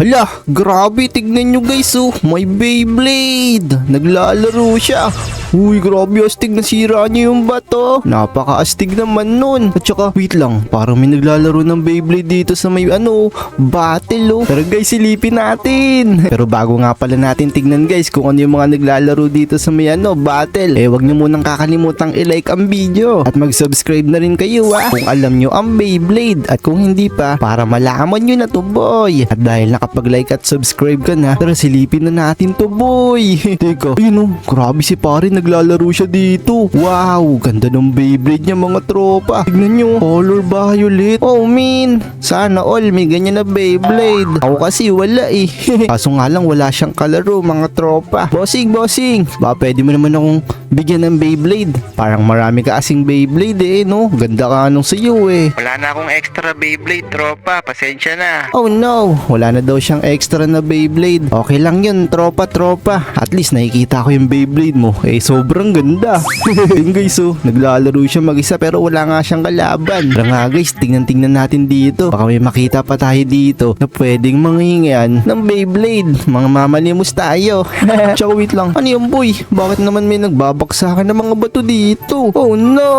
Hala, grabe, tignan nyo guys oh, may Beyblade. Naglalaro siya. Uy, grabe, astig nasira niya yung bato. Napaka-astig naman nun. At saka, wait lang, parang may naglalaro ng Beyblade dito sa may ano, battle oh. Tara guys, silipin natin. Pero bago nga pala natin tignan guys kung ano yung mga naglalaro dito sa may ano, battle. Eh, wag nyo munang kakalimutang i-like ang video. At mag-subscribe na rin kayo ah. Kung alam nyo ang Beyblade. At kung hindi pa, para malaman nyo na to boy. At dahil nakapag-like at subscribe ka na, tara silipin na natin to boy. Teka, ayun oh, grabe si pare naglalaro siya dito. Wow, ganda ng Beyblade niya mga tropa. Tignan nyo, color violet. Oh min, sana all may ganyan na Beyblade. Ako kasi wala eh. Kaso nga lang wala siyang kalaro mga tropa. Bossing, bossing, ba pwede mo naman akong bigyan ng Beyblade. Parang marami ka asing Beyblade eh, no? Ganda ka nung sa'yo eh. Wala na akong extra Beyblade, tropa. Pasensya na. Oh no, wala na daw siyang extra na Beyblade. Okay lang yun, tropa, tropa. At least nakikita ko yung Beyblade mo. Eh, sobrang ganda. Yun guys, oh, naglalaro siya mag-isa pero wala nga siyang kalaban. Tara nga guys, tingnan-tingnan natin dito. Baka may makita pa tayo dito na pwedeng manghingian ng Beyblade. Mga mamalimos tayo. Tsaka wait lang, ano yung boy? Bakit naman may nagbabaksakan ng mga bato dito? Oh no!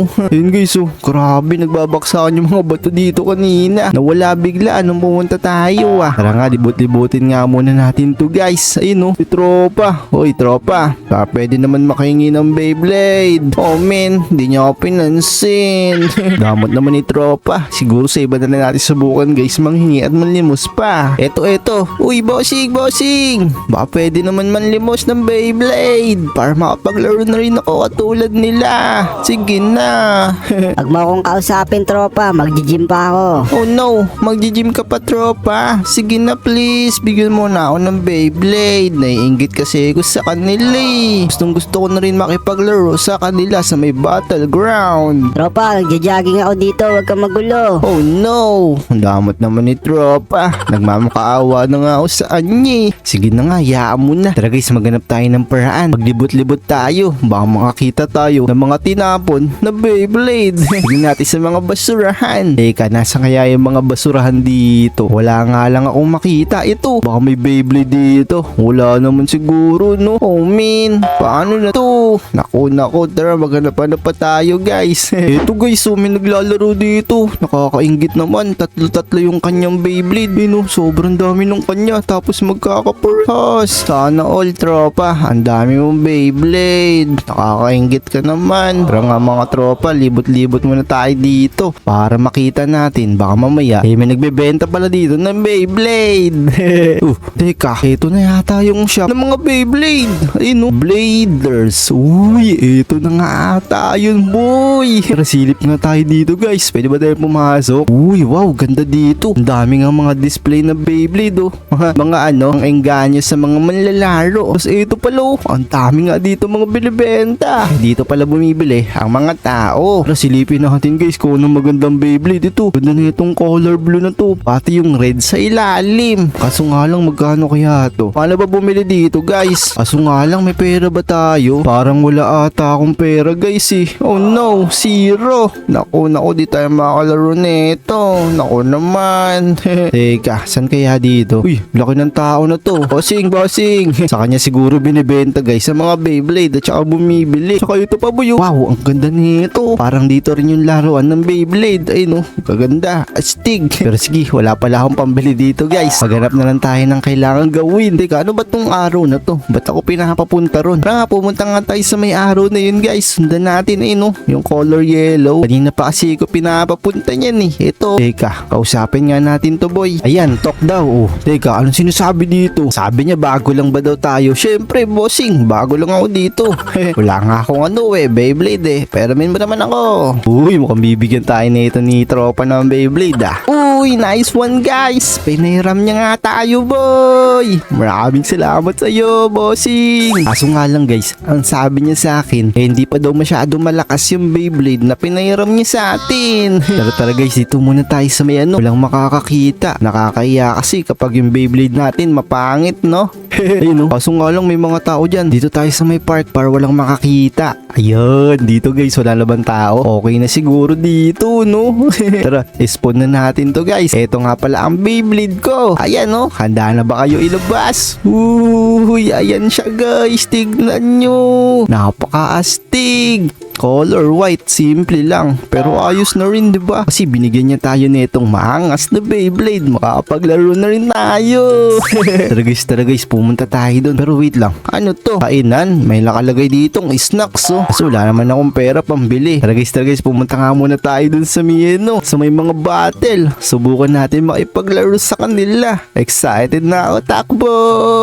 Yun guys, oh, grabe nagbabaksakan yung mga bato dito kanina. Nawala bigla nung pumunta tayo ah. Tara nga, libot-libutin nga muna natin to guys. Ayun oh, si tropa. Hoy tropa, baka pwede naman makahingi ng Beyblade. Oh man, di niya ako pinansin. Damot naman ni tropa. Siguro sa iba na lang natin subukan guys manghingi at manlimos pa. Eto, eto. Uy, bossing, bossing. Baka pwede naman manlimos ng Beyblade para makapaglaro na rin ako katulad nila. Sige na. Huwag mo akong kausapin tropa, magji-gym pa ako. Oh no, magji-gym ka pa tropa. Sige na please, bigyan mo na ako ng Beyblade. Naiingit kasi ako sa kanila eh. Gustong gusto ko na rin makipaglaro sa kanila sa may battleground. Tropa, nagja-jogging ako dito, huwag kang magulo. Oh no, ang damot naman ni tropa. Nagmamakaawa na nga ako sa anya eh. Sige na nga, hayaan mo na. Tara guys, maghanap tayo ng paraan. Maglibot-libot tayo. Baka makakita tayo ng mga tinapon na Beyblade. Tignan natin sa mga basurahan. Teka, nasa kaya yung mga basurahan dito? Wala nga lang akong makita. Ito, baka may Beyblade dito. Wala naman siguro, no? Oh man, paano na to? Naku, naku, tara maghanap-hanap pa tayo guys. Ito guys, so may naglalaro dito. Nakakaingit naman. Tatlo-tatlo yung kanyang Beyblade. Eh, no? Sobrang dami nung kanya. Tapos magkakaperhas. Sana all tropa. Ang dami mong Beyblade. Nakakaingit ka naman. Tara nga mga tropa, libot-libot muna tayo dito. Para makita natin. Baka mamaya, eh may nagbebenta pala dito ng Beyblade. uh, teka, ito na yata yung shop ng mga Beyblade. Ayun no, Bladers. Uy, ito na nga ata yun boy. Silip nga tayo dito guys. Pwede ba tayo pumasok? Uy, wow, ganda dito. Ang dami nga mga display na Beyblade oh. Mga, ano, ang engganyo sa mga manlalaro. Tapos ito pala oh, ang dami nga dito mga binibenta. Dito pala bumibili ang mga tao. Tara silipin natin guys kung anong magandang Beyblade ito. Ganda na itong color blue na to. Pati yung red sa ilalim. Kaso nga lang magkano kaya to? Paano ba bumili dito guys? Kaso nga lang may pera ba tayo? Parang wala ata akong pera guys eh. Oh no, zero. Naku, naku, di tayo makakalaro nito. Naku naman. Teka, saan kaya dito? Uy, laki ng tao na to. Bossing, bossing. Sa kanya siguro binibenta guys sa mga Beyblade at saka bumibili. Saka ito pa boy. oh. Wow, ang ganda nito. Parang dito rin yung laruan ng Beyblade. Ay no, kaganda. Astig. Pero sige, wala pala akong pambili dito guys. Maghanap na lang tayo ng kailangan gawin. Teka, ano ba tong araw na to? Ba't ako pinapapunta ron? Tara nga, pumunta nga tayo sa may araw na yun guys. Sundan natin eh no, yung color yellow. Kanina pa kasi ko pinapapunta niyan eh. Ito. Teka, kausapin nga natin to boy. Ayan, talk daw. Oh. Teka, anong sinasabi dito? Sabi niya bago lang ba daw tayo? Syempre, bossing, bago lang ako dito. Wala nga akong ano eh, Beyblade eh. Pero min mo naman ako. Uy, mukhang bibigyan tayo nito ni tropa ng Beyblade ah. Uy, nice one guys. Pinahiram niya nga tayo boy. Maraming salamat sa bossing. Kaso nga lang guys, ang sabi niya sa akin, eh, hindi pa daw masyado malakas yung Beyblade na pinahiram niya sa atin. Tara tara guys, dito muna tayo sa may ano, walang makakakita. Nakakaya kasi kapag yung Beyblade natin mapangit, no? Ayun no. Kaso nga lang may mga tao dyan. Dito tayo sa may park para walang makakita. Ayun, dito guys, wala na bang tao? Okay na siguro dito, no? Tara, spawn na natin to guys. Ito nga pala ang Beyblade ko. Ayan no, handa na ba kayo ilabas? Uy, ayan siya guys. Tignan nyo. Napaka-astig. Color white, simple lang. Pero ayos na rin, di ba? Kasi binigyan niya tayo nitong maangas na Beyblade. Makapaglaro na rin tayo. tara guys, tara guys, pumunta tayo doon. Pero wait lang, ano to? Kainan, may nakalagay ditong snacks, oh. Kasi wala naman akong pera pambili. Tara guys, tara guys, pumunta nga muna tayo doon sa Mieno. Sa may mga battle. Subukan natin makipaglaro sa kanila. Excited na ako, takbo!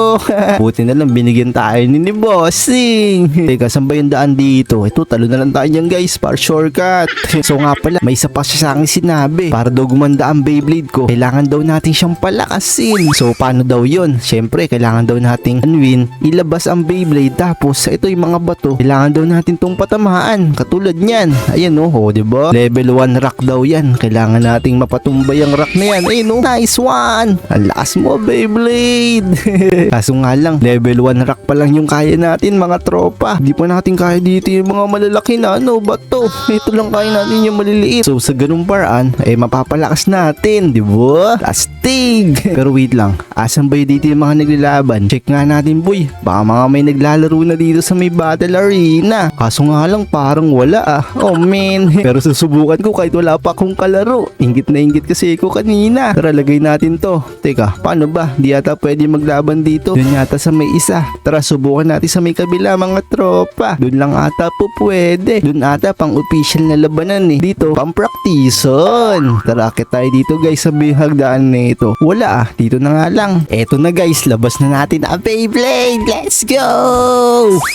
Buti na lang binigyan tayo ni ni Bossing. Teka, saan ba yung daan dito? Ito, talo na lang tayo dyan guys, para shortcut. so nga pala, may isa pa siya sa akin sinabi. Para daw gumanda ang Beyblade ko, kailangan daw natin siyang palakasin. So paano daw yon? Siyempre, kailangan daw nating unwin, ilabas ang Beyblade. Tapos, ito yung mga bato, kailangan daw natin tong patamaan. Katulad niyan. Ayan oh, oh di ba? Level 1 rock daw yan. Kailangan nating mapatumbay ang rock na yan. Ayun oh, nice one! Ang lakas mo, Beyblade! Kaso nga lang, level 1 rock pa lang yung kaya natin mga tropa. Hindi pa natin kaya dito yung mga malalaki na ano, bato. Ito lang kaya natin yung maliliit. So sa ganung paraan, eh mapapalakas natin, di ba? Astig! Pero wait lang, asan ba dito yung mga naglalaban? Check nga natin boy, baka mga may naglalaro na dito sa may battle arena. Kaso nga lang parang wala ah. Oh man. Pero susubukan ko kahit wala pa akong kalaro. Ingit na ingit kasi ako kanina. Tara lagay natin to. Teka, paano ba? Di yata pwede maglaban dito. Doon yata sa may isa. Tara subukan natin sa may kabila mga tropa. Doon lang ata po pwede. Doon ata pang official na labanan eh. Dito, pang praktison. Tara, akit tayo dito guys sa bihagdaan na ito. Wala ah, dito na nga lang. Eto na guys, labas na natin ang Beyblade. Let's go!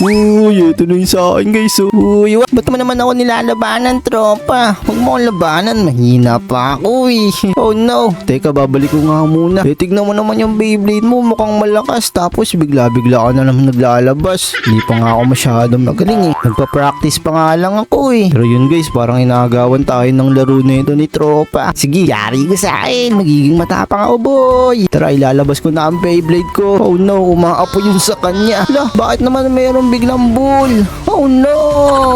Uy, ito na yung sa akin guys. Oh. Uy, wa- ba't mo naman ako nilalabanan, tropa? Huwag mo akong labanan, mahina pa ako eh. Oh no. Teka, babalik ko nga muna. Eh, tignan mo naman yung Beyblade mo, mukhang malakas. Tapos bigla-bigla ka na naman naglalabas. Hindi pa nga ako masyadong magaling eh. Nagpa-practice pa nga lang ako eh. Pero yun guys, parang inagawan tayo ng laro na ito ni tropa. Sige, yari ka sa akin. Magiging matapang ako boy. Tara, ilalabas ko na ang Beyblade ko. Oh no, umaapo yun sa kanya. Lah, bakit naman mayroong biglang bull? Oh no!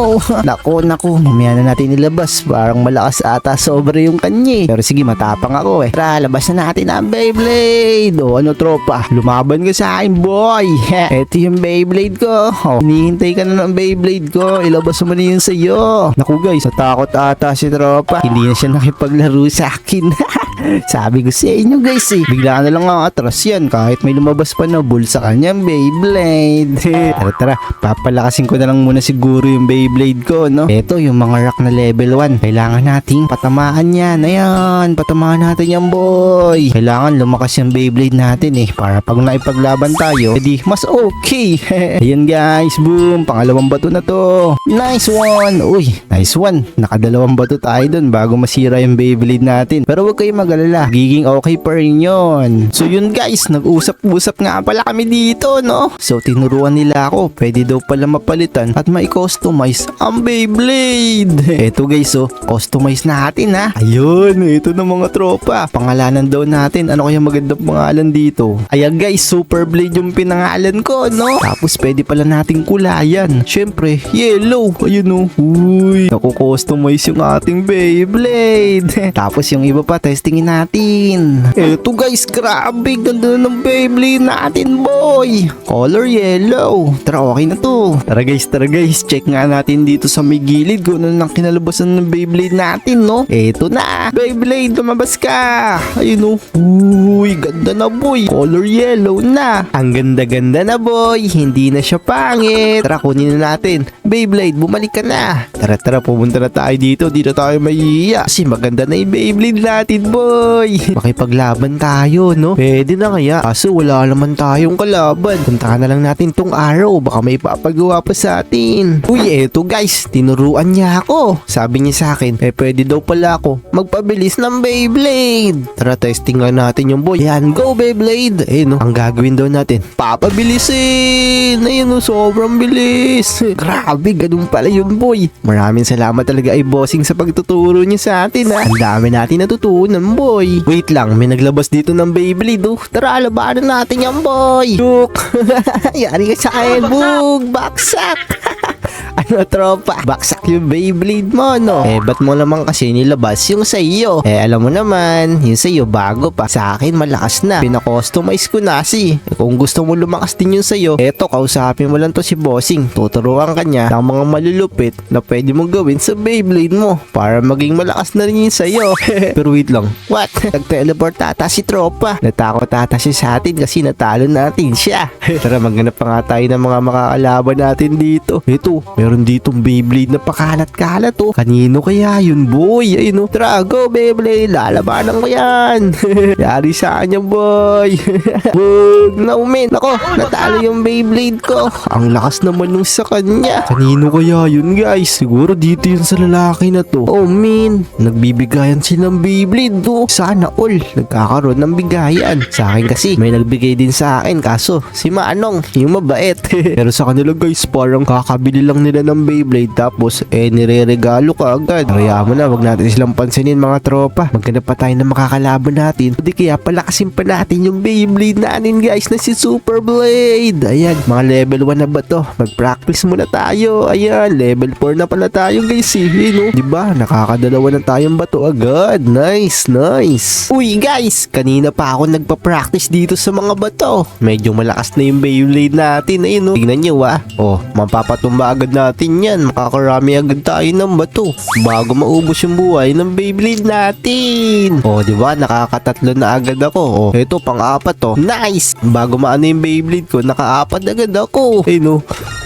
nako, nako, mamaya na natin ilabas. Parang malakas ata sobre yung kanya eh. Pero sige, matapang ako eh. Tara, labas na natin ang Beyblade. O ano tropa, lumaban ka sa akin boy. Ito yung Beyblade ko. Oh, hinihintay ka na ng Beyblade ko. Ilabas mo na yun sa'yo. Naku guys, natakot ata si tropa. Hindi na siya nakipaglaro sa akin. Sabi ko sa inyo guys eh. Bigla na lang ang atras yan kahit may lumabas pa na bull sa kanyang Beyblade. tara tara, papalakasin ko na lang muna siguro yung Beyblade ko no. Ito yung mga rock na level 1. Kailangan nating patamaan yan. Ayan, patamaan natin yan boy. Kailangan lumakas yung Beyblade natin eh. Para pag naipaglaban tayo, edi mas okay. Ayan guys, boom. Pangalawang bato na to. Nice one. Uy, nice one. Nakadalawang bato tayo dun bago masira yung Beyblade natin. Pero huwag kayong mag-alala. Giging okay pa rin yun. So yun guys, nag-usap-usap nga pala kami dito, no? So tinuruan nila ako. Pwede daw pala mapalitan at mai-customize ang Beyblade. Eto guys, oh. Customize natin ha. Ayun, ito na mga tropa. Pangalanan daw natin. Ano kaya magandang pangalan dito? Ayan guys, Super Blade yung pinangalan ko, no? Tapos pwede pala nating kulayan. Syempre, yellow. Ayun oh. Uy, naku-customize yung ating Beyblade. Tapos yung iba pa, testingin natin. Eto guys, grabe. Ganda na ng Beyblade natin, boy. Color yellow. Tara, okay na to. Tara guys, tara guys. Check nga natin dito sa may gilid kung ano nang kinalabasan ng Beyblade natin, no? Eto na. Beyblade, lumabas ka. Ayun oh. Uy, ganda na boy. Color yellow na. Ang ganda-ganda na boy. Hindi na siya pangit. Tara, kunin na natin. Beyblade, bumalik ka na. Tara, tara, pumunta na tayo dito. Dito tayo mahihiya. Kasi maganda na yung Beyblade natin, boy. Makipaglaban tayo, no? Pwede na kaya. Kaso wala naman tayong kalaban. Puntahan na lang natin tong araw. Baka may papagawa pa sa atin. Uy, eto guys. Tinuruan niya ako. Sabi niya sa akin, eh pwede daw pala ako magpabilis ng Beyblade. Tara, testing nga natin yung boy. Yan, go Beyblade. Eh, no? Ang gagawin daw natin, papabilisin. Ayun, no, sobrang bilis. Grabe, ganun pa pala yun boy. Maraming salamat talaga ay bossing sa pagtuturo niya sa atin ha. Ang dami natin natutunan boy. Wait lang, may naglabas dito ng Beyblade oh. Tara, labanan natin yan boy. Look, yari ka sa akin, bug, baksak. ano tropa, baksak yung Beyblade mo no? Eh, ba't mo naman kasi nilabas yung sa iyo? Eh, alam mo naman, yung sa iyo bago pa. Sa akin malakas na. Pina-customize ko na si. Eh, kung gusto mo lumakas din yung sa iyo, eto, kausapin mo lang to si Bossing. Tuturuan ka niya ng mga malulupit na pwede mong gawin sa Beyblade mo para maging malakas na rin yung sa iyo. Pero wait lang, what? Nag-teleport ata si tropa. Natakot ata siya sa atin kasi natalo natin siya. Tara, maghanap pa nga tayo ng mga makakalaban natin dito. Ito, meron ditong Beyblade na pakalat-kalat oh. Kanino kaya yun boy? Ayun oh. Tara, go Beyblade. Lalabanan ko yan. Yari sa kanya boy. Wag na umin. Nako, natalo yung Beyblade ko. Ang lakas naman nung sa kanya. Kanino kaya yun guys? Siguro dito yun sa lalaki na to. Oh min, nagbibigayan silang Beyblade oh. Sana all nagkakaroon ng bigayan. Sa akin kasi may nagbigay din sa akin kaso si Manong yung mabait. Pero sa kanila guys parang kakabili lang nila ng Beyblade tapos eh nire-regalo ka agad. Kaya mo na wag natin silang pansinin mga tropa. Maghanap pa tayo ng makakalaban natin. Hindi kaya palakasin pa natin yung Beyblade natin guys na si Super Blade. Ayan, mga level 1 na ba to? Mag-practice muna tayo. Ayan, level 4 na pala tayo guys eh. Eh, no? Diba? Nakakadalawa na tayong bato agad. Nice, nice. Uy guys, kanina pa ako nagpa-practice dito sa mga bato. Medyo malakas na yung Beyblade natin. Ayun no. Tingnan nyo ah. Oh, mapapatumba agad natin yan. Makakarami agad tayo ng bato. Bago maubos yung buhay ng Beyblade natin. Oh, di ba? Nakakatatlo na agad ako. Oh, ito pang-apat to. Nice! Bago maano yung Beyblade ko, nakaapat agad ako. Ayun no.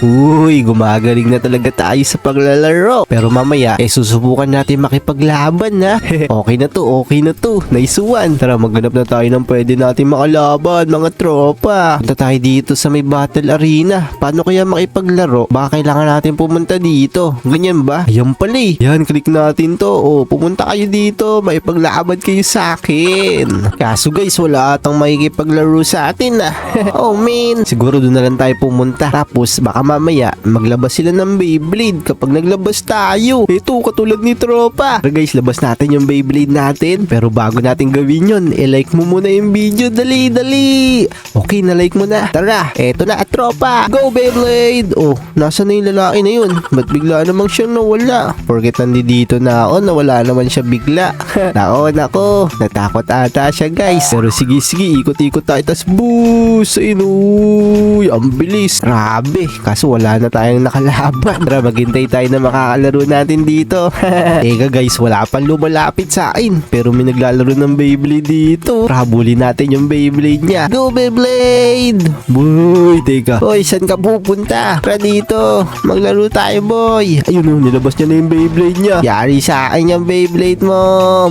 Uy, gumagaling na talaga tayo sa paglalaro. Pero mamaya, eh susubukan natin makipaglaban ha. okay na to, okay na to. Nice one. Tara, maghanap na tayo ng pwede natin makalaban, mga tropa. Punta tayo dito sa may battle arena. Paano kaya makipaglaro? Baka kailangan natin pumunta dito. Ganyan ba? Ayan pala eh. Yan, click natin to. O, pumunta kayo dito. Maipaglaban kayo sa akin. Kaso guys, wala atang makikipaglaro sa atin ah. oh man. Siguro doon na lang tayo pumunta. Tapos, baka mamaya, maglabas sila ng Beyblade kapag naglabas tayo. Ito, katulad ni tropa. Tara guys, labas natin yung Beyblade natin. Pero bago natin gawin yun, i-like mo muna yung video. Dali, dali. Okay, na-like mo na. Tara, eto na, tropa. Go, Beyblade. Oh, nasa na yung lalaki na yun? Ba't bigla namang siyang nawala? Porket nandito na ako, nawala naman siya bigla. nako, nako. Natakot ata siya, guys. Pero sige, sige, ikot-ikot tayo. Tas boost. Ayun, uy, ang bilis. Grabe. Kaso wala na tayong nakalaban. Tara, maghintay tayo na makakalaro natin dito. Teka guys, wala pang lumalapit sa akin. Pero may naglalaro ng Beyblade dito. Rabulin natin yung Beyblade niya. Go Beyblade! Boy, teka. Hoy, saan ka pupunta? Tara dito. Maglaro tayo, boy. Ayun oh, nilabas niya na yung Beyblade niya. Yari sa akin yung Beyblade mo.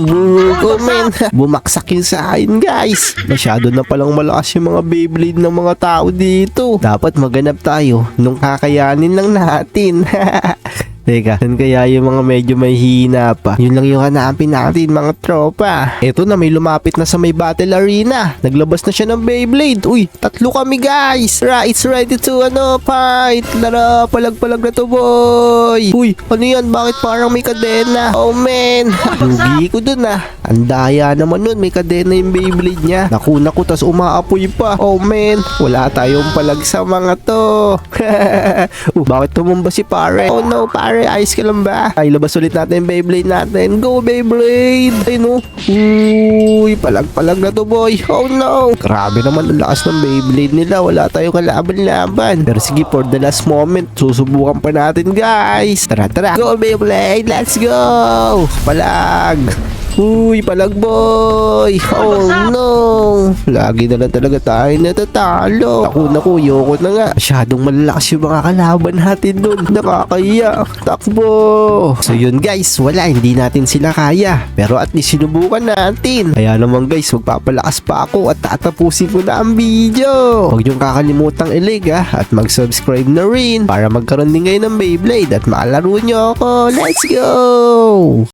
Boo, man. Bumaksak yun sa akin, guys. Masyado na palang malakas yung mga Beyblade ng mga tao dito. Dapat maganap tayo nung kakayanin lang natin. Teka, saan kaya yung mga medyo may hina pa? Yun lang yung hanapin natin mga tropa. Eto na may lumapit na sa may battle arena. Naglabas na siya ng Beyblade. Uy, tatlo kami guys. Right, it's ready to ano, fight. Tara, palag-palag na to boy. Uy, ano yan? Bakit parang may kadena? Oh man, lugi ko dun ah. Ang daya naman nun, may kadena yung Beyblade niya. Naku, naku, tas umaapoy pa. Oh man, wala tayong palag sa mga to. uh, bakit tumumba si pare? Oh no, pare, ayos ka lang ba? Ay, labas ulit natin yung Beyblade natin. Go, Beyblade! Ay no. Uy, palag-palag na to, boy. Oh no. Grabe naman ang lakas ng Beyblade nila. Wala tayong kalaban-laban. Pero sige, for the last moment, susubukan pa natin, guys. Tara, tara. Go, Beyblade! Let's go! Palag! Uy, palag boy! Oh no! Lagi na lang talaga tayo natatalo. Ako na ko, yoko na nga. Masyadong malalakas yung mga kalaban natin dun. Nakakaya. Takbo! So yun guys, wala, hindi natin sila kaya. Pero at least sinubukan natin. Kaya naman guys, magpapalakas pa ako at tatapusin ko na ang video. Huwag niyong kakalimutang i-like ah, at mag-subscribe na rin para magkaroon din kayo ng Beyblade at makalaro niyo ako. Let's go!